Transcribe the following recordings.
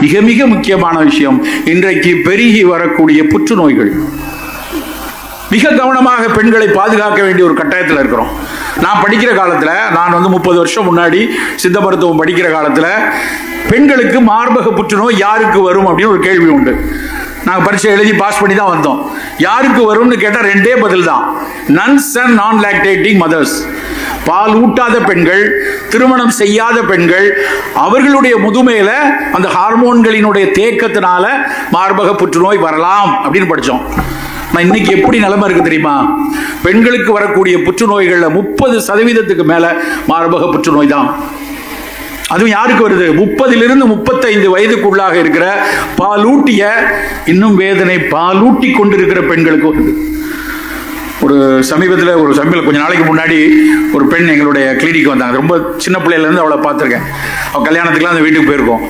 மிக மிக முக்கியமான விஷயம் இன்றைக்கு பெருகி வரக்கூடிய புற்றுநோய்கள். மிக கவனமாக பெண்களை பாதுகாக்க வேண்டிய ஒரு கட்டாயத்தில் இருக்கிறோம். நான் படிக்கிற காலத்தில் நான் வந்து முப்பது வருஷம் முன்னாடி சித்த மருத்துவம் படிக்கிற காலத்தில் பெண்களுக்கு மார்பக புற்றுநோய் யாருக்கு வரும் அப்படின்னு ஒரு கேள்வி உண்டு. நாங்கள் பரீட்சை எழுதி பாஸ் பண்ணி தான் வந்தோம். யாருக்கு வரும்னு கேட்டால் ரெண்டே பதில் தான் nuns and non lactating mothers பால் ஊட்டாத பெண்கள் திருமணம் செய்யாத பெண்கள் அவர்களுடைய முதுமையில அந்த ஹார்மோன்களினுடைய தேக்கத்தினால மார்பக புற்றுநோய் வரலாம் அப்படின்னு படித்தோம் நான் இன்னைக்கு எப்படி நிலைமை இருக்கு தெரியுமா? பெண்களுக்கு வரக்கூடிய புற்றுநோய்களில் முப்பது சதவீதத்துக்கு மேல மார்பக புற்றுநோய் தான். அதுவும் யாருக்கு வருது? முப்பதிலிருந்து முப்பத்தைந்து வயதுக்குள்ளாக இருக்கிற பாலூட்டிய இன்னும் வேதனை பாலூட்டி கொண்டிருக்கிற பெண்களுக்கு வருது. ஒரு சமீபத்தில் ஒரு சமீபத்தில் கொஞ்சம் நாளைக்கு முன்னாடி ஒரு பெண் எங்களுடைய கிளினிக் வந்தாங்க. ரொம்ப சின்ன பிள்ளையிலேருந்து அவளை பார்த்துருக்கேன். அவள் கல்யாணத்துக்குலாம் அந்த வீட்டுக்கு போயிருக்கோம்.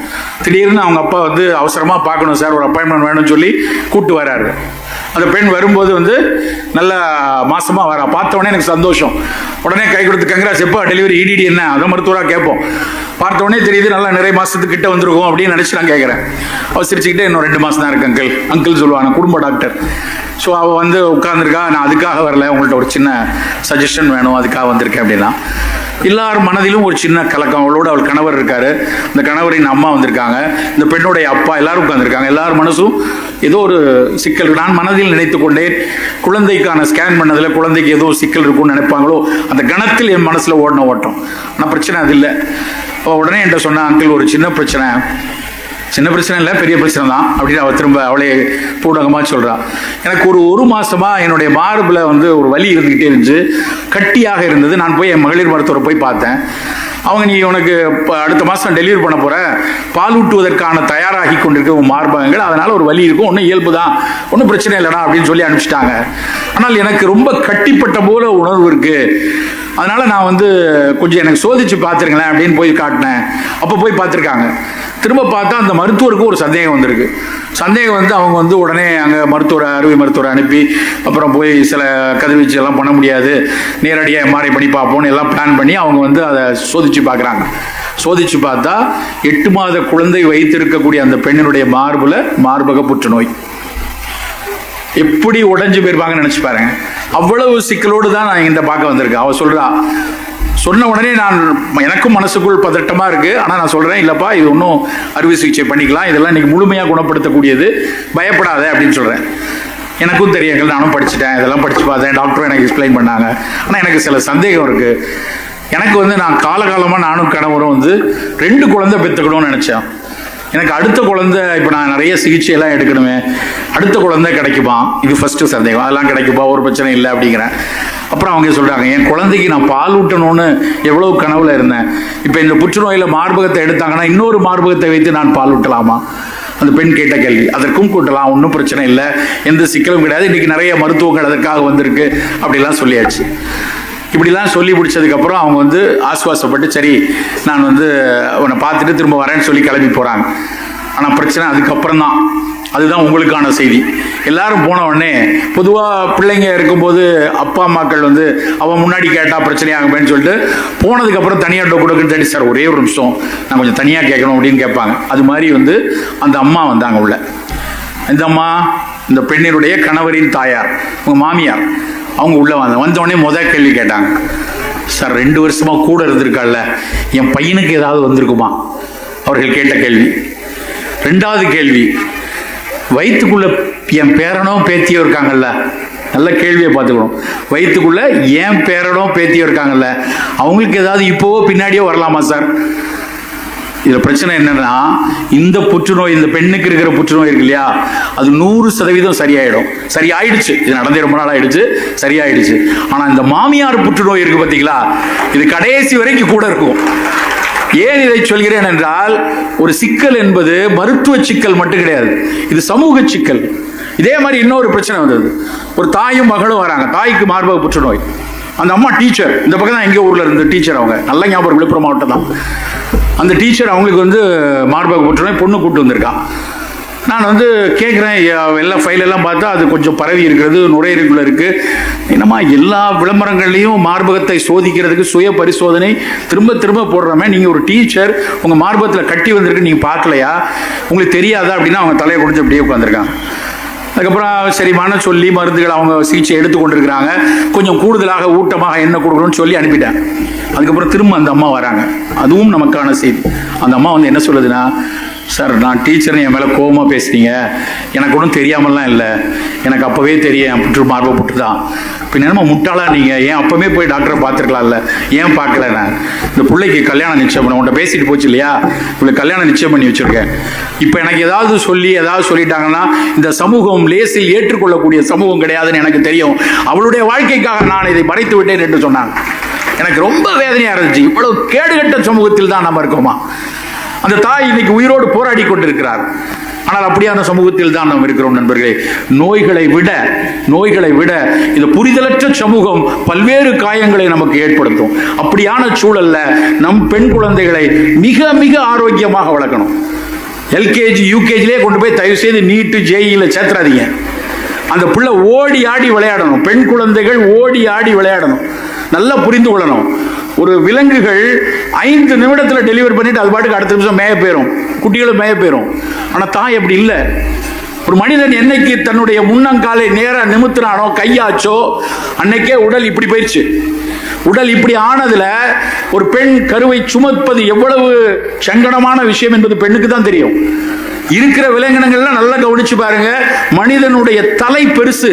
திடீர்னு அவங்க அப்பா வந்து அவசரமாக பார்க்கணும் சார் ஒரு அப்பாயின்மெண்ட் வேணும்னு சொல்லி கூப்பிட்டு வராரு. அந்த பெண் வரும்போது வந்து நல்லா மாசமா வரா. பார்த்தோடனே எனக்கு சந்தோஷம். உடனே கை கொடுத்து கங்கராஸ் எப்போ டெலிவரி இடிடி என்ன? அதை மருத்துவராக கேட்போம். பார்த்த உடனே தெரியுது நல்லா நிறைய மாசத்துக்கு கிட்ட வந்திருக்கும் அப்படின்னு நினச்சி நான் கேட்குறேன் அவள் சிரிச்சுக்கிட்டே இன்னும் ரெண்டு மாதம் தான் இருக்கு அங்கிள் அங்கிள் சொல்லுவாங்க குடும்ப டாக்டர் ஸோ அவள் வந்து உட்காந்துருக்கா நான் அதுக்காக வரல. உங்கள்ட்ட ஒரு சின்ன சஜஷன் வேணும் அதுக்காக வந்திருக்கேன் அப்படின்னா. எல்லார் மனதிலும் ஒரு சின்ன கலக்கம். அவளோட அவள் கணவர் இருக்காரு. இந்த கணவரின் அம்மா வந்திருக்காங்க. இந்த பெண்ணுடைய அப்பா எல்லாரும் உட்காந்துருக்காங்க எல்லார் மனசும் ஏதோ ஒரு சிக்கல் நான் மனதில் நினைத்து கொண்டேன் குழந்தைக்கான ஸ்கேன் பண்ணதில் குழந்தைக்கு ஏதோ சிக்கல் இருக்கும்னு நினைப்பாங்களோ அந்த கணத்தில் என் மனசில் ஓடின ஓட்டம். ஆனால் பிரச்சனை அது இல்லை. உடனே என்கிட்ட சொன்ன அங்கிள் ஒரு சின்ன பிரச்சனை. சின்ன பிரச்சனை இல்லை பெரிய பிரச்சனை தான். அப்படின்னு அவள் திரும்ப அவளே பூடகமாக சொல்கிறான் எனக்கு ஒரு ஒரு மாதமாக என்னுடைய மார்பில் வந்து ஒரு வலி இருந்துக்கிட்டே இருந்துச்சு. கட்டியாக இருந்தது. நான் போய் என் மகளிர் மருத்துவரை போய் பார்த்தேன். அவங்க நீ உனக்கு அடுத்த மாதம் டெலிவரி பண்ண போகிற பால் ஊட்டுவதற்கான தயாராகி கொண்டிருக்க உன் மார்பகங்கள். அதனால் ஒரு வலி இருக்கும். ஒன்றும் இயல்பு தான். ஒன்றும் பிரச்சனை இல்லைடா அப்படின்னு சொல்லி அனுப்பிச்சிட்டாங்க. ஆனால் எனக்கு ரொம்ப கட்டிப்பட்ட போல உணர்வு இருக்குது அதனால நான் வந்து கொஞ்சம் எனக்கு சோதிச்சு பார்த்துருங்களேன் அப்படின்னு போய் காட்டினேன். அப்போ போய் பார்த்துருக்காங்க. திரும்ப பார்த்தா அந்த மருத்துவருக்கு ஒரு சந்தேகம் வந்திருக்கு. சந்தேகம் வந்து அவங்க வந்து உடனே அங்கே மருத்துவரை அறுவை மருத்துவரை அனுப்பி அப்புறம் போய் சில கதிர்வீச்சு எல்லாம் பண்ண முடியாது. நேரடியாக எம்ஆர்ஐ பண்ணி பார்ப்போம்னு எல்லாம் பிளான் பண்ணி அவங்க வந்து அதை சோதிச்சு பார்க்குறாங்க. சோதிச்சு பார்த்தா எட்டு மாத குழந்தை வைத்திருக்கக்கூடிய அந்த பெண்ணினுடைய மார்பில் மார்பக புற்றுநோய். எப்படி உடஞ்சு போயிருப்பாங்கன்னு நினச்சி பாருங்க. அவ்வளவு சிக்கலோடு தான் நான் இந்த பார்க்க வந்திருக்கேன். அவள் சொல்கிறா சொன்ன உடனே நான் எனக்கும் மனசுக்குள் பதட்டமாக இருக்குது ஆனால் நான் சொல்கிறேன் இல்லைப்பா இது ஒன்றும் அறுவை சிகிச்சை பண்ணிக்கலாம். இதெல்லாம் இன்றைக்கி முழுமையாக குணப்படுத்தக்கூடியது. பயப்படாத அப்படின்னு சொல்கிறேன் எனக்கும் தெரியுங்கள் நானும் படிச்சுட்டேன். இதெல்லாம் படித்து பார்த்தேன். டாக்டரும் எனக்கு எக்ஸ்பிளைன் பண்ணாங்க. ஆனால் எனக்கு சில சந்தேகம் இருக்குது எனக்கு வந்து நான் காலகாலமாக நானும் கணவரும் வந்து ரெண்டு குழந்தை பெற்றுக்கணும்னு நினச்சேன். எனக்கு அடுத்த குழந்தை இப்போ நான் நிறைய சிகிச்சை எல்லாம் எடுக்கணுமே. அடுத்த குழந்தை கிடைக்குமா? இது ஃபஸ்ட்டு சந்தேகம். அதெல்லாம் கிடைக்குமா? ஒரு பிரச்சனை இல்லை அப்படிங்கிறேன். அப்புறம் அவங்க சொல்கிறாங்க என் குழந்தைக்கு நான் பால் ஊட்டணும்னு எவ்வளோ கனவில் இருந்தேன். இப்போ இந்த புற்றுநோயில் மார்பகத்தை எடுத்தாங்கன்னா இன்னொரு மார்பகத்தை வைத்து நான் பால் ஊட்டலாமா? அந்த பெண் கேட்ட கேள்வி. அதற்கும் கூட்டலாம் ஒன்றும் பிரச்சனை இல்லை. எந்த சிக்கலும் கிடையாது. இன்றைக்கி நிறைய மருத்துவங்கள் அதற்காக வந்திருக்கு. அப்படிலாம் சொல்லியாச்சு. இப்படிலாம் சொல்லி பிடிச்சதுக்கப்புறம் அவங்க வந்து ஆசுவாசப்பட்டு சரி நான் வந்து உன்னை பார்த்துட்டு திரும்ப வரேன்னு சொல்லி கிளம்பி போகிறாங்க ஆனால் பிரச்சனை அதுக்கப்புறம் தான். அதுதான் உங்களுக்கான செய்தி. எல்லாரும் போன உடனே பொதுவாக பிள்ளைங்க இருக்கும்போது அப்பா அம்மாக்கள் வந்து அவன் முன்னாடி கேட்டால் பிரச்சனையாகுமேன்னு சொல்லிட்டு போனதுக்கப்புறம் தனியாக டொக்கு தேடி சார் ஒரே ஒரு நிமிஷம். நான் கொஞ்சம் தனியாக கேட்கணும் அப்படின்னு கேட்பாங்க. அது மாதிரி வந்து அந்த அம்மா வந்தாங்க உள்ள. இந்த அம்மா இந்த பெண்ணினுடைய கணவரின் தாயார் உங்கள் மாமியார் அவங்க உள்ளே வந்த வந்தவொடனே உடனே முத கேள்வி கேட்டாங்க. சார் ரெண்டு வருஷமாக கூட இருந்திருக்காள்ல என் பையனுக்கு ஏதாவது வந்திருக்குமா? அவர்கள் கேட்ட கேள்வி. ரெண்டாவது கேள்வி வயிற்றுக்குள்ள என் பேரனோ பேத்தியோ இருக்காங்கல்ல? நல்ல கேள்வியை பார்த்துக்கணும். வயிற்றுக்குள்ள என் பேரனோ பேத்தியோ இருக்காங்கல்ல அவங்களுக்கு ஏதாவது இப்போவோ பின்னாடியோ வரலாமா சார்? இதுல பிரச்சனை என்னன்னா இந்த புற்றுநோய் இந்த பெண்ணுக்கு இருக்கிற புற்றுநோய் இருக்கு இல்லையா? அது நூறு சதவீதம் சரியாயிடும். சரியாயிடுச்சு. இது நடந்தே ரொம்ப நாள் ஆயிடுச்சு சரியாயிடுச்சு. ஆனா இந்த மாமியார் புற்றுநோய் இருக்கு பாத்தீங்களா? இது கடைசி வரைக்கும் கூட இருக்கும். ஏன் இதை சொல்கிறேன் என்றால் ஒரு சிக்கல் என்பது மருத்துவ சிக்கல் மட்டும் கிடையாது. இது சமூக சிக்கல். இதே மாதிரி இன்னொரு பிரச்சனை வந்தது. ஒரு தாயும் மகளும் வராங்க. தாய்க்கு மார்பக புற்றுநோய். அந்த அம்மா டீச்சர் இந்த பக்கம் தான் எங்கள் ஊரில் இருந்து டீச்சர் அவங்க. நல்ல ஞாபகம் விழுப்புரம் மாவட்டம் தான் அந்த டீச்சர் அவங்களுக்கு வந்து மார்பக போட்டுருவேன் பொண்ணு கூப்பிட்டு வந்திருக்கான் நான் வந்து கேட்குறேன் எல்லாம் ஃபைலெல்லாம் பார்த்தா அது கொஞ்சம் பரவி இருக்கிறது நுரையீரலுக்குள்ள இருக்குது என்னம்மா எல்லா விளம்பரங்கள்லையும் மார்பகத்தை சோதிக்கிறதுக்கு சுய பரிசோதனை திரும்ப திரும்ப போடுறோமே. நீங்கள் ஒரு டீச்சர் உங்கள் மார்பகத்தில் கட்டி வந்திருக்கு நீங்கள் பார்க்கலையா? உங்களுக்கு தெரியாதா? அப்படின்னா அவங்க தலையை குடிச்சு அப்படியே உட்காந்துருக்கான் அதுக்கப்புறம் சரிமான சொல்லி மருந்துகள் அவங்க சிகிச்சை எடுத்து கொண்டிருக்கிறாங்க. கொஞ்சம் கூடுதலாக ஊட்டமாக என்ன கொடுக்கணும்னு சொல்லி அனுப்பிட்டேன். அதுக்கப்புறம் திரும்ப அந்த அம்மா வராங்க. அதுவும் நமக்கான செய்தி. அந்த அம்மா வந்து என்ன சொல்லுதுன்னா சார் நான் டீச்சர் என் மேலே கோபமாக பேசுறீங்க எனக்கு ஒன்றும் தெரியாமலாம் இல்லை. எனக்கு அப்போவே தெரியும். புற்று மார்பை புட்டு தான் இப்போ என்னமோ முட்டாளா நீங்கள் ஏன் அப்போவே போய் டாக்டரை பார்த்துருக்கலாம்ல. ஏன் பார்க்கல நான்? இந்த பிள்ளைக்கு கல்யாணம் நிச்சயம் பண்ண உன்ட்ட பேசிட்டு போச்சு இல்லையா? இவளுக்கு கல்யாணம் நிச்சயம் பண்ணி வச்சுருக்கேன். இப்போ எனக்கு ஏதாவது சொல்லி ஏதாவது சொல்லிட்டாங்கன்னா இந்த சமூகம் லேசில் ஏற்றுக்கொள்ளக்கூடிய சமூகம் கிடையாதுன்னு எனக்கு தெரியும். அவளுடைய வாழ்க்கைக்காக நான் இதை மறைத்து விட்டேன் என்று சொன்னாங்க. எனக்கு ரொம்ப வேதனையாக இருந்துச்சு. இவ்வளவு கேடுகட்ட சமூகத்தில் தான் நம்ம இருக்கோமா? அந்த தாய் இன்னைக்கு உயிரோடு போராடி கொண்டிருக்கிறார். ஆனால் அப்படியான சமூகத்தில் தான் நாம் இருக்கிறோம் நண்பர்களே. நோய்களை விட நோய்களை விட இந்த புரிதலற்ற சமூகம் பல்வேறு காயங்களை நமக்கு ஏற்படுத்தும். அப்படியான சூழல்ல நம் பெண் குழந்தைகளை மிக மிக ஆரோக்கியமாக வளர்க்கணும். எல்கேஜி யூகேஜிலே கொண்டு போய் தயவு செய்து நீட்டு ஜேஇயில் சேர்த்துறாதீங்க. அந்த பிள்ளை ஓடி ஆடி விளையாடணும். பெண் குழந்தைகள் ஓடி ஆடி விளையாடணும். நல்லா புரிந்து கொள்ளணும். ஒரு விலங்குகள் ஐந்து நிமிடத்தில் டெலிவரி பண்ணிட்டு அது பாட்டுக்கு அடுத்த நிமிஷம் மேய போயிடும் குட்டிகளும் மேய போயிடும் ஆனால் தாய் அப்படி இல்லை. ஒரு மனிதன் என்னைக்கு தன்னுடைய முன்னங்காலை நேராக நிமித்தினானோ கையாச்சோ அன்னைக்கே உடல் இப்படி போயிடுச்சு உடல் இப்படி ஆனதுல ஒரு பெண் கருவை சுமப்பது எவ்வளவு சங்கடமான விஷயம் என்பது பெண்ணுக்கு தான் தெரியும். இருக்கிற விலங்கினங்கள்லாம் நல்லா கவனிச்சு பாருங்க மனிதனுடைய தலை பெருசு.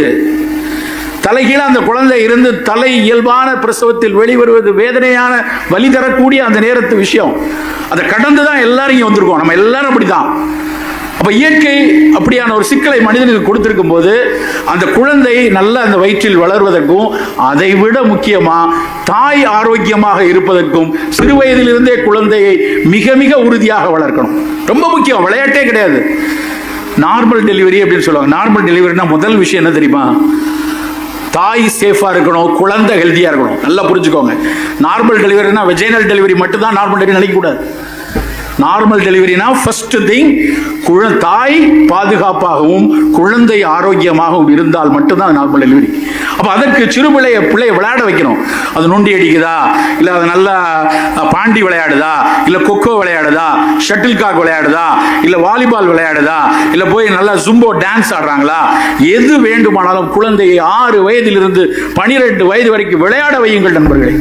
தலைகீழ அந்த குழந்தை இருந்து தலை இயல்பான பிரசவத்தில் வெளிவருவது வேதனையான வலி தரக்கூடிய அந்த நேரத்து விஷயம். அதை கடந்து தான் எல்லாரும் இங்கே வந்திருக்கோம். நம்ம எல்லாரும் அப்படிதான். அப்போ இயற்கை அப்படியான ஒரு சிக்கலை மனிதனுக்கு கொடுத்துருக்கும் போது அந்த குழந்தை நல்ல அந்த வயிற்றில் வளர்வதற்கும் அதை விட முக்கியமாக தாய் ஆரோக்கியமாக இருப்பதற்கும் சிறு வயதிலிருந்தே குழந்தையை மிக மிக உறுதியாக வளர்க்கணும். ரொம்ப முக்கியம். விளையாட்டே கிடையாது. நார்மல் டெலிவரி அப்படின்னு சொல்லுவாங்க. நார்மல் டெலிவரினா முதல் விஷயம் என்ன தெரியுமா? தாய் சேஃபாக இருக்கணும் குழந்தை ஹெல்த்தியாக இருக்கணும். நல்லா புரிஞ்சுக்கோங்க. நார்மல் டெலிவரினா வெஜைனல் டெலிவரி மட்டும் தான் நார்மல் டெலிவரி நினைக்கக்கூடாது. நார்மல் டெலிவரினா ஃபர்ஸ்ட் திங் குழ தாய் பாதுகாப்பாகவும் குழந்தை ஆரோக்கியமாகவும் இருந்தால் மட்டும்தான் நார்மல் டெலிவரி அப்போ அதற்கு சிறு பிள்ளைய பிள்ளைய விளையாட வைக்கணும். அது நொண்டி அடிக்குதா? இல்லை அது நல்லா பாண்டி விளையாடுதா? இல்லை கொக்கோ விளையாடுதா? Shuttle cock விளையாடுதா? இல்லை வாலிபால் விளையாடுதா? இல்லை போய் நல்லா ஜும்போ டான்ஸ் ஆடுறாங்களா? எது வேண்டுமானாலும் குழந்தையை ஆறு வயதிலிருந்து பனிரெண்டு வயது வரைக்கும் விளையாட வையுங்கள் நண்பர்களே.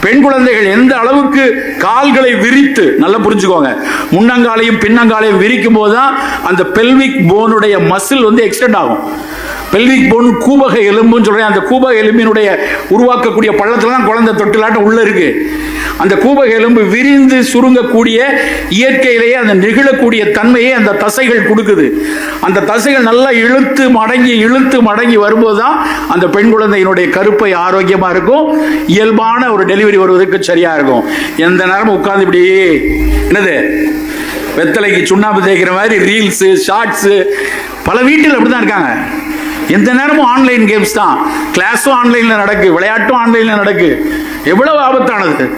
பெண் குழந்தைகள் எந்த அளவுக்கு கால்களை விரித்து நல்லா புரிஞ்சுக்கோங்க. முன்னங்காலையும் பின்னங்காலையும் விரிக்கும் போது தான் அந்த பெல்விக் போனுடைய மசில் வந்து எக்ஸ்டெண்ட் ஆகும். பெல்விக் போன் கூபக எலும்புன்னு சொல்கிறேன் அந்த கூபக எலும்பினுடைய உருவாக்கக்கூடிய பள்ளத்தில் தான் குழந்தை தொட்டிலாட்டம் உள்ளே இருக்கு. அந்த கூபக எலும்பு விரிந்து சுருங்கக்கூடிய இயற்கையிலேயே அந்த நெகிழக்கூடிய தன்மையை அந்த தசைகள் கொடுக்குது. அந்த தசைகள் நல்லா இழுத்து மடங்கி இழுத்து மடங்கி வரும்போது தான் அந்த பெண் குழந்தையினுடைய கருப்பை ஆரோக்கியமாக இருக்கும். இயல்பான ஒரு டெலிவரி வருவதற்கு சரியாக இருக்கும். எந்த நேரமும் உட்கார்ந்து இப்படி என்னது? வெத்தலைக்கு சுண்ணாம்பு தேய்க்கிற மாதிரி ரீல்ஸு ஷார்ட்ஸு பல வீட்டில் அப்படி தான் இருக்காங்க. எந்த நேரமும் ஆன்லைன் கேம்ஸ் தான். கிளாஸும் ஆன்லைனில் நடக்கு விளையாட்டும் ஆன்லைனில் நடக்கு. எவ்வளவு ஆபத்தானது.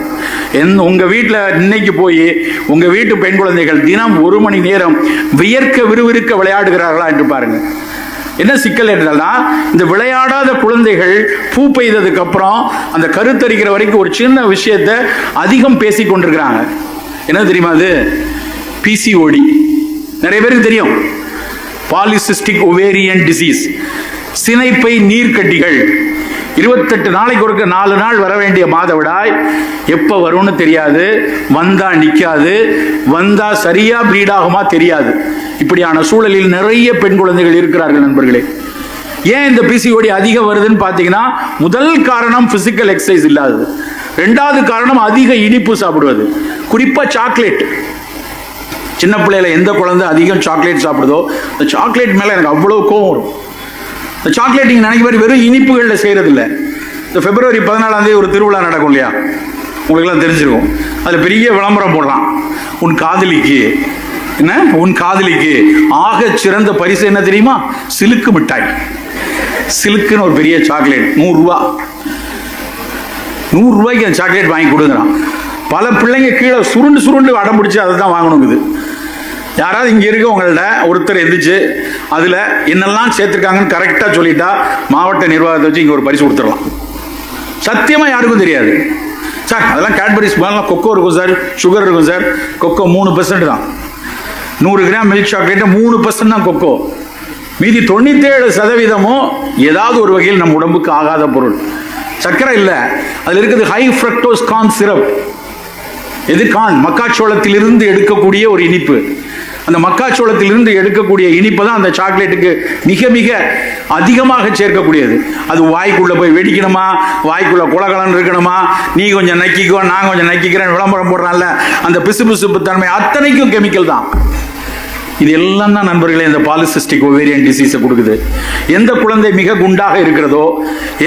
என் உங்கள் வீட்டில் இன்னைக்கு போய் உங்கள் வீட்டு பெண் குழந்தைகள் தினம் ஒரு மணி நேரம் வியர்க்க விறுவிறுக்க விளையாடுகிறார்களா என்று பாருங்கள் என்ன சிக்கல் என்றால் இந்த விளையாடாத குழந்தைகள் பூ பெய்ததுக்கு அப்புறம் அந்த கருத்தரிக்கிற வரைக்கும் ஒரு சின்ன விஷயத்தை அதிகம் பேசி கொண்டிருக்கிறாங்க. என்ன தெரியுமா அது? பிசிஓடி நிறைய பேருக்கு தெரியும். பாலிசிஸ்டிக் ஒவேரியன் டிசீஸ் சினைப்பை நீர்க்கட்டிகள். இருபத்தெட்டு நாளைக்கு ஒருக்க நாலு நாள் வர வேண்டிய மாதவிடாய் எப்போ வரும்னு தெரியாது. வந்தா நிற்காது வந்தா சரியா பிரீடாகுமா தெரியாது. இப்படியான சூழலில் நிறைய பெண் குழந்தைகள் இருக்கிறார்கள் நண்பர்களே. ஏன் இந்த பிசிஓடி அதிகம் வருதுன்னு பார்த்தீங்கன்னா முதல் காரணம் பிசிக்கல் எக்ஸசைஸ் இல்லாதது. ரெண்டாவது காரணம் அதிக இனிப்பு சாப்பிடுவது. குறிப்பாக சாக்லேட் சின்ன பிள்ளையில எந்த குழந்தை அதிகம் சாக்லேட் சாப்பிடுதோ அந்த சாக்லேட் மேலே எனக்கு அவ்வளோ கோவம் வரும். இந்த சாக்லேட் நீங்கள் நினைக்க மாதிரி வெறும் இனிப்புகளில் செய்கிறது இல்லை இந்த பிப்ரவரி பதினாலாம் தேதி ஒரு திருவிழா நடக்கும் இல்லையா? உங்களுக்கெல்லாம் தெரிஞ்சிருக்கும். அதில் பெரிய விளம்பரம் போடலாம். உன் காதலிக்கு என்ன? உன் காதலிக்கு ஆக சிறந்த பரிசு என்ன தெரியுமா? சிலுக்கு மிட்டாய். சிலுக்குன்னு ஒரு பெரிய சாக்லேட் நூறுரூவா. நூறு ரூபாய்க்கு அந்த சாக்லேட் வாங்கி கொடுக்குறான் பல பிள்ளைங்க கீழே சுருண்டு சுருண்டு அடம் பிடிச்சி அதை தான் வாங்கணுங்குது யாராவது இங்கே இருக்கவங்கள்ட்ட ஒருத்தர் எந்திரிச்சு அதில் என்னெல்லாம் சேர்த்துருக்காங்கன்னு கரெக்டாக சொல்லிட்டா மாவட்ட நிர்வாகத்தை வச்சு இங்கே ஒரு பரிசு கொடுத்துடலாம். சத்தியமாக யாருக்கும் தெரியாது. சார் அதெல்லாம் கேட்பரிஸ் மாதிரிலாம் கொக்கோ இருக்கும் சார் சுகர் இருக்கும் சார். கொக்கோ மூணு பர்சன்ட் தான். நூறு கிராம் மில்க் சாக்லேட்டு மூணு பர்சன்ட் தான் கொக்கோ. மீதி தொண்ணூத்தேழு சதவீதமும் ஏதாவது ஒரு வகையில் நம்ம உடம்புக்கு ஆகாத பொருள். சர்க்கரை இல்லை. அதில் இருக்குது ஹை ஃப்ரக்டோஸ் கான் சிரப் எது கான் மக்காச்சோளத்திலிருந்து எடுக்கக்கூடிய ஒரு இனிப்பு. அந்த மக்காச்சோளத்திலிருந்து எடுக்கக்கூடிய இனிப்பு தான் அந்த சாக்லேட்டுக்கு மிக மிக அதிகமாக சேர்க்கக்கூடியது. அது வாய்க்குள்ளே போய் வெடிக்கணுமா? வாய்க்குள்ளே குலகலன்னு இருக்கணுமா? நீ கொஞ்சம் நக்கிக்கோ நான் கொஞ்சம் நக்கிக்கிறேன் விளம்பரம் போடுறான்ல. அந்த பிசு பிசுப்பு தன்மை அத்தனைக்கும் கெமிக்கல் தான். இது எல்லாம் தான் நண்பர்களே இந்த பாலிசிஸ்டிக் ஒவேரியன் டிசீஸை கொடுக்குது. எந்த குழந்தை மிக குண்டாக இருக்கிறதோ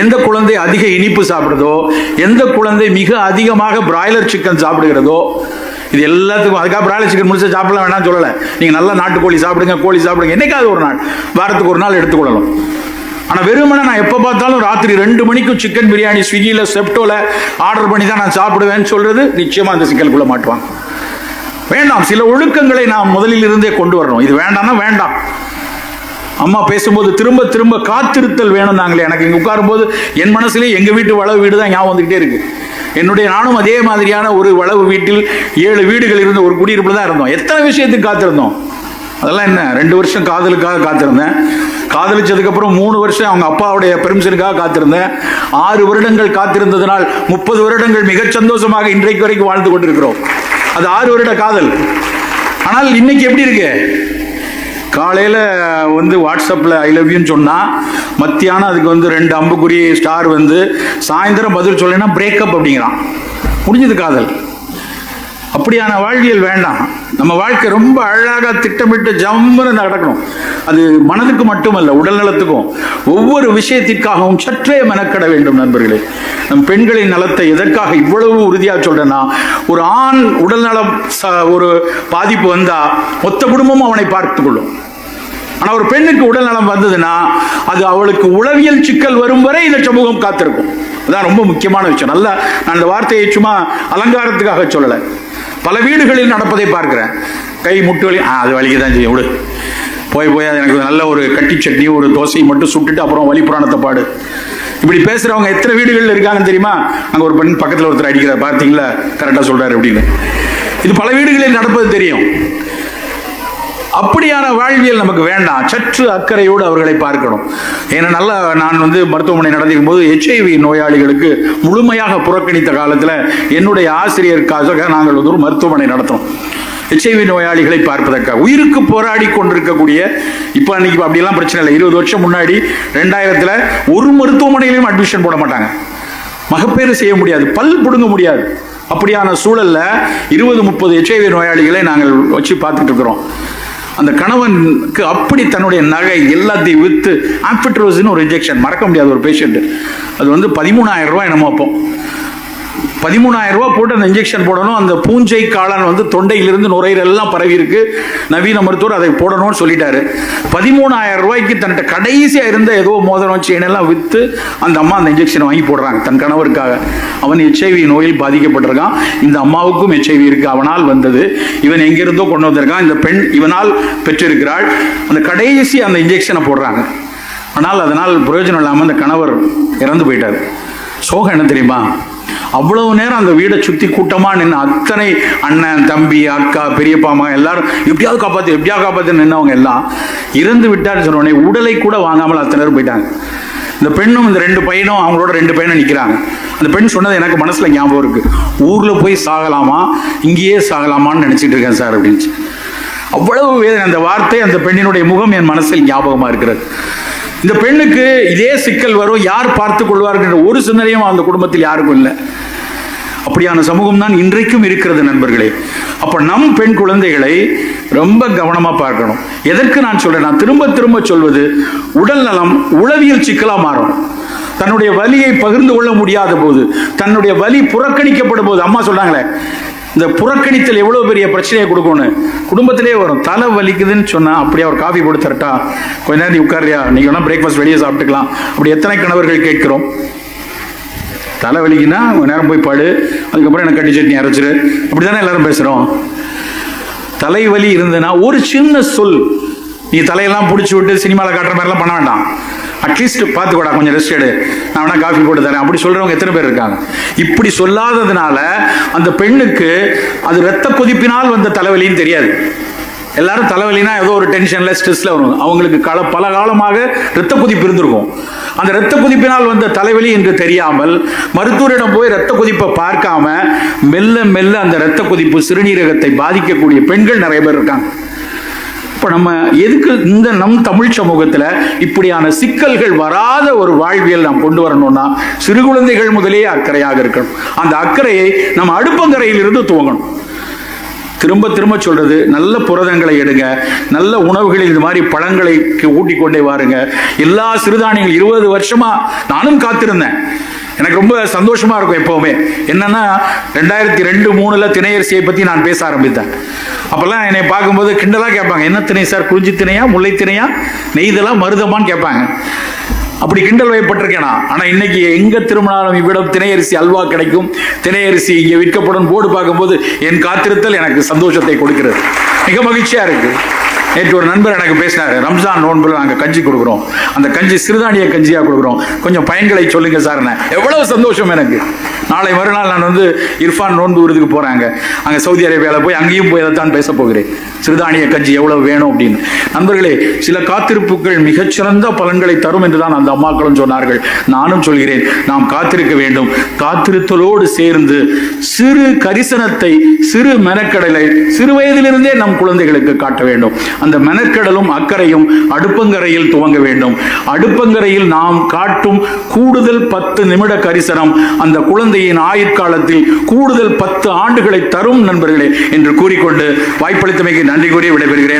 எந்த குழந்தை அதிக இனிப்பு சாப்பிடுறதோ எந்த குழந்தை மிக அதிகமாக பிராய்லர் சிக்கன் சாப்பிடுகிறதோ இது எல்லாத்துக்கும் அதுக்காக பிராய்லர் சிக்கன் முடிச்சு சாப்பிடலாம் வேணாம் சொல்லலை. நீங்கள் நல்லா நாட்டுக்கோழி சாப்பிடுங்க கோழி சாப்பிடுங்க. என்னைக்காவது ஒரு நாள் வாரத்துக்கு ஒரு நாள் எடுத்துக்கொள்ளலாம். ஆனால் வெறுமனை நான் எப்போ பார்த்தாலும் ராத்திரி ரெண்டு மணிக்கும் சிக்கன் பிரியாணி ஸ்விக்கியில் செப்டோவில் ஆர்டர் பண்ணி தான் நான் சாப்பிடுவேன்னு சொல்கிறது நிச்சயமாக அந்த சிக்கலுக்குள்ளே மாட்டுவாங்க. வேண்டாம் சில ஒழுக்கங்களை நாம் முதலில் இருந்தே கொண்டு வரணும். இது வேண்டாம்னா வேண்டாம். அம்மா பேசும்போது திரும்ப திரும்ப காத்திருத்தல் வேணும் நாங்களே எனக்கு இங்கே உட்காரும்போது என் மனசுலேயே எங்கள் வீட்டு வளவு வீடு தான் ஞாபகம் வந்துக்கிட்டே இருக்குது என்னுடைய நானும் அதே மாதிரியான ஒரு வளவு வீட்டில் ஏழு வீடுகள் இருந்த ஒரு குடியிருப்பில் தான் இருந்தோம். எத்தனை விஷயத்துக்கு காத்திருந்தோம்? அதெல்லாம் என்ன ரெண்டு வருஷம் காதலுக்காக காத்திருந்தேன். காதலிச்சதுக்கப்புறம் மூணு வருஷம் அவங்க அப்பாவுடைய பெர்மிஷனுக்காக காத்திருந்தேன். ஆறு வருடங்கள் காத்திருந்ததனால் முப்பது வருடங்கள் மிகச் சந்தோஷமாக இன்றைக்கு வரைக்கும் வாழ்ந்து கொண்டிருக்கிறோம். அது ஆறு வருட காதல். ஆனால் இன்னைக்கு எப்படி இருக்கு? காலையில் வந்து வாட்ஸ்அப்பில் ஐ லவ் யூன்னு சொன்னால் மத்தியானம் அதுக்கு வந்து ரெண்டு அம்புக்குறி ஸ்டார் வந்து சாயந்தரம் பதில் சொல்லினா பிரேக்கப் அப்படிங்கிறான். முடிஞ்சது காதல்? அப்படியான வாழ்வியல் வேண்டாம். நம்ம வாழ்க்கை ரொம்ப அழகாக திட்டமிட்டு ஜம்முன்னு நடக்கணும். அது மனதுக்கு மட்டுமல்ல உடல் நலத்துக்கும். ஒவ்வொரு விஷயத்திற்காகவும் சற்றே மெனக்கட வேண்டும் நண்பர்களே. நம் பெண்களின் நலத்தை எதற்காக இவ்வளவு உறுதியாக சொல்றேன்னா ஒரு ஆண் உடல் நலம் ச- ஒரு பாதிப்பு வந்தால் மொத்த குடும்பமும் அவனை பார்த்துக்கொள்ளும் ஆனால் ஒரு பெண்ணுக்கு உடல் நலம் வந்ததுன்னா அது அவளுக்கு உளவியல் சிக்கல் வரும் வரை இந்த சமூகம் காத்திருக்கும். அதான் ரொம்ப முக்கியமான விஷயம். நல்லா நான் அந்த வார்த்தையை சும்மா அலங்காரத்துக்காக சொல்லலை. பல வீடுகளில் நடப்பதை பார்க்கிறேன். கை முட்டு வலி ஆ அது வலிக்கு தான் செய்யும். விடு. போய் போய் அது எனக்கு நல்ல ஒரு கட்டி சட்னி ஒரு தோசையை மட்டும் சுட்டுட்டு அப்புறம் வலி புராணத்தை பாடு. இப்படி பேசுறவங்க எத்தனை வீடுகளில் இருக்காங்கன்னு தெரியுமா? அங்கே ஒரு பெண் பக்கத்தில் ஒருத்தர் அடிக்கிறார். பார்த்தீங்களா கரெக்டாக சொல்றாரு அப்படின்னு. இது பல வீடுகளில் நடப்பது தெரியும். அப்படியான வாழ்வியல் நமக்கு வேண்டாம். சற்று அக்கறையோடு அவர்களை பார்க்கணும். ஏன்னா நல்லா நான் வந்து மருத்துவமனை நடந்திருக்கும் போது ஹெச்ஐவி நோயாளிகளுக்கு முழுமையாக புறக்கணித்த காலத்தில் என்னுடைய ஆசிரியருக்காக நாங்கள் வந்து ஒரு மருத்துவமனை நடத்தினோம். ஹெச்ஐவி நோயாளிகளை பார்ப்பதற்காக. உயிருக்கு போராடி கொண்டிருக்கக்கூடிய இப்போ அன்னைக்கு அப்படிலாம் பிரச்சனை இல்லை. இருபது வருஷம் முன்னாடி ரெண்டாயிரத்தில் ஒரு மருத்துவமனையிலையும் அட்மிஷன் போட மாட்டாங்க. மகப்பேறு செய்ய முடியாது. பல் பிடுங்க முடியாது. அப்படியான சூழலில் இருபது முப்பது ஹெச்ஐவி நோயாளிகளை நாங்கள் வச்சு பார்த்துட்டு இருக்கிறோம். அந்த கணவனுக்கு அப்படி தன்னுடைய நகை எல்லாத்தையும் விற்று ஆம்பிட்ரோஸ்னு ஒரு இன்ஜெக்ஷன் மறக்க முடியாத ஒரு பேஷண்ட்டு அது வந்து பதிமூணாயிரம் ரூபாய் என்னமோ அப்போ. பதிமூணாயிரம் ரூபாய் போட்டு அந்த இன்ஜெக்ஷன் போடணும். அந்த பூஞ்சை காளான் வந்து தொண்டையிலிருந்து நுரையீரல் எல்லாம் பரவி இருக்கு. நவீன மருத்துவர் அதை போடணும்னு சொல்லிட்டாரு. பதிமூணாயிரம் ரூபாய்க்கு தன்கிட்ட கடைசியாக இருந்த ஏதோ மோதிரம் வச்சு எல்லாம் விற்று அந்த அம்மா அந்த இன்ஜெக்ஷன் வாங்கி போடுறாங்க. தன் கணவருக்காக. அவன் ஹெச்ஐவி நோயில் பாதிக்கப்பட்டிருக்கான். இந்த அம்மாவுக்கும் ஹெச்ஐவி இருக்கு. அவனால் வந்தது. இவன் எங்கிருந்தோ கொண்டு வந்திருக்கான். இந்த பெண் இவனால் பெற்றிருக்கிறாள். அந்த கடைசி அந்த இன்ஜெக்ஷனை போடுறாங்க. ஆனால் அதனால் பிரயோஜனம் இல்லாமல் அந்த கணவர் இறந்து போயிட்டார். சோகம் என்ன தெரியுமா? அவ்வளவு நேரம் அந்த வீடை சுத்தி கூட்டமா நின்று அத்தனை அண்ணன் தம்பி அக்கா பெரியப்பா அம்மா எல்லாரும் எப்படியாவது காப்பாத்து எப்படியாவது காப்பாத்து நின்னவங்க எல்லாம் இறந்து விட்டார்னு சொன்ன உடலை கூட வாங்காமல் அத்தனை பேர் போயிட்டாங்க. இந்த பெண்ணும் இந்த ரெண்டு பையனும் அவங்களோட ரெண்டு பையனும் நிற்கிறாங்க அந்த பெண் சொன்னது எனக்கு மனசுல ஞாபகம் இருக்கு. ஊர்ல போய் சாகலாமா இங்கேயே சாகலாமான்னு நினைச்சிட்டு இருக்கேன் சார் அப்படின்னு. அவ்வளவு வேதனை. அந்த வார்த்தை அந்த பெண்ணினுடைய முகம் என் மனசில் ஞாபகமா இருக்கிறது. இந்த பெண்ணுக்கு இதே சிக்கல் வரும். யார் பார்த்து கொள்வார்கள் ஒரு சிந்தனையும் அந்த குடும்பத்தில் யாருக்கும் இல்லை. அப்படியான சமூகம் தான் இன்றைக்கும் இருக்கிறது நண்பர்களே. அப்ப நம் பெண் குழந்தைகளை ரொம்ப கவனமா பார்க்கணும். எதற்கு நான் சொல்றேன்? நான் திரும்ப திரும்ப சொல்வது உடல் நலம் உளவியல் சிக்கலா மாறும். தன்னுடைய வலியை பகிர்ந்து கொள்ள முடியாத போது தன்னுடைய வலி புறக்கணிக்கப்படும் போது அம்மா சொல்றாங்களே இந்த புறக்கணித்தல் எவ்வளவு பெரிய பிரச்சனையை கொடுக்கணும் குடும்பத்திலே வரும் தலை வலிக்குதுன்னு சொன்னா அப்படியே ஒரு காஃபி போட்டு தரட்டா. கொஞ்ச நேரம் நீ உட்காரியா நீங்க வேணா பிரேக்ஃபாஸ்ட் வெளியே சாப்பிட்டுக்கலாம். அப்படி எத்தனை கணவர்கள் கேட்கிறோம்? தலை வலிக்குன்னா கொஞ்ச நேரம் போய் பாடு. அதுக்கப்புறம் எனக்கு கட்டி சட்னி அரைச்சிரு. அப்படி தானே எல்லாரும் பேசுகிறோம் தலைவலி இருந்ததுன்னா ஒரு சின்ன சொல். நீ தலையெல்லாம் பிடிச்சி விட்டு சினிமாவில் காட்டுற மாதிரிலாம் பண்ண வேண்டாம். அட்லீஸ்ட் பார்த்துக்கூடா கொஞ்சம் ரெஸ்ட் எடு. நான் வேணா காஃபி போட்டு தரேன். அப்படி சொல்றவங்க எத்தனை பேர் இருக்காங்க? இப்படி சொல்லாததுனால அந்த பெண்ணுக்கு அது ரத்த கொதிப்பினால் வந்த தலைவலின்னு தெரியாது. எல்லாரும் தலைவலினா ஏதோ ஒரு டென்ஷன்ல ஸ்ட்ரெஸ்ல வரும். அவங்களுக்கு கல பல காலமாக இரத்த கொதிப்பு இருந்திருக்கும். அந்த இரத்த கொதிப்பினால் வந்த தலைவலி என்று தெரியாமல் மருத்துவரிடம் போய் இரத்த கொதிப்பை பார்க்காம மெல்ல மெல்ல அந்த இரத்த கொதிப்பு சிறுநீரகத்தை பாதிக்கக்கூடிய பெண்கள் நிறைய பேர் இருக்காங்க. இப்போ நம்ம எதுக்கு இந்த நம் தமிழ் சமூகத்தில் இப்படியான சிக்கல்கள் வராத ஒரு வாழ்வியல் நாம் கொண்டு வரணும்னா சிறு குழந்தைகள் முதலே அக்கறையாக இருக்கணும். அந்த அக்கறையை நம்ம அடுப்பங்கரையில் இருந்து துவங்கணும். திரும்ப திரும்ப சொல்றது நல்ல புரதங்களை எடுங்க நல்ல உணவுகளில் இது மாதிரி பழங்களை ஊட்டி கொண்டே வாருங்க. எல்லா சிறுதானியங்கள் இருபது வருஷமா நானும் காத்திருந்தேன். எனக்கு ரொம்ப சந்தோஷமா இருக்கும் எப்பவுமே. என்னன்னா ரெண்டாயிரத்தி ரெண்டு மூணுல திணையரிசியை பத்தி நான் பேச ஆரம்பித்தேன். அப்பெல்லாம் என்னை பார்க்கும்போது கிண்டலா கேட்பாங்க என்ன திணை சார்? குறிஞ்சி திணையா முல்லை திணையா? நெய்தலா மருதமான்னு கேட்பாங்க. அப்படி கிண்டல் வைப்பட்டிருக்கேனா ஆனால் இன்னைக்கு எங்கே திரும்பினாலும் இவ்விடம் திணையரிசி அல்வா கிடைக்கும்? திணையரிசி இங்கே விற்கப்படும் போர்டு பார்க்கும்போது என் காத்திருத்தல் எனக்கு சந்தோஷத்தை கொடுக்கிறது. மிக மகிழ்ச்சியாக இருக்குது நேற்று ஒரு நண்பர் எனக்கு பேசினார் ரம்ஜான் நோன்பில் நாங்கள் கஞ்சி கொடுக்குறோம். அந்த கஞ்சி சிறுதானிய கஞ்சியாக கொடுக்குறோம். கொஞ்சம் பயன்களை சொல்லுங்க சார் எவ்வளவு சந்தோஷம் எனக்கு. நாளை மறுநாள் நான் வந்து இர்ஃபான் நோன்பு விருதுக்கு போறாங்க. அங்கே சவுதி அரேபியாவில் போய் அங்கேயும் போய் தான் பேச போகிறேன். சிறுதானிய கஞ்சி எவ்வளவு வேணும் அப்படின்னு. நண்பர்களே சில காத்திருப்புகள் மிகச்சிறந்த பலன்களை தரும் என்று தான் அந்த அம்மாக்களும் சொன்னார்கள். நானும் சொல்கிறேன் நாம் காத்திருக்க வேண்டும். காத்திருத்தலோடு சேர்ந்து சிறு கரிசனத்தை சிறு மெனக்கடலை சிறு வயதிலிருந்தே நம் குழந்தைகளுக்கு காட்ட வேண்டும். அந்த மெனக்கடலும் அக்கறையும் அடுப்பங்கரையில் துவங்க வேண்டும். அடுப்பங்கரையில் நாம் காட்டும் கூடுதல் பத்து நிமிட கரிசனம் அந்த குழந்தையின் ஆயுட்காலத்தில் கூடுதல் பத்து ஆண்டுகளை தரும் நண்பர்களே என்று கூறிக்கொண்டு வாய்ப்பளித்தமைக்கு நன்றி கூறி விடைபெறுகிறேன்.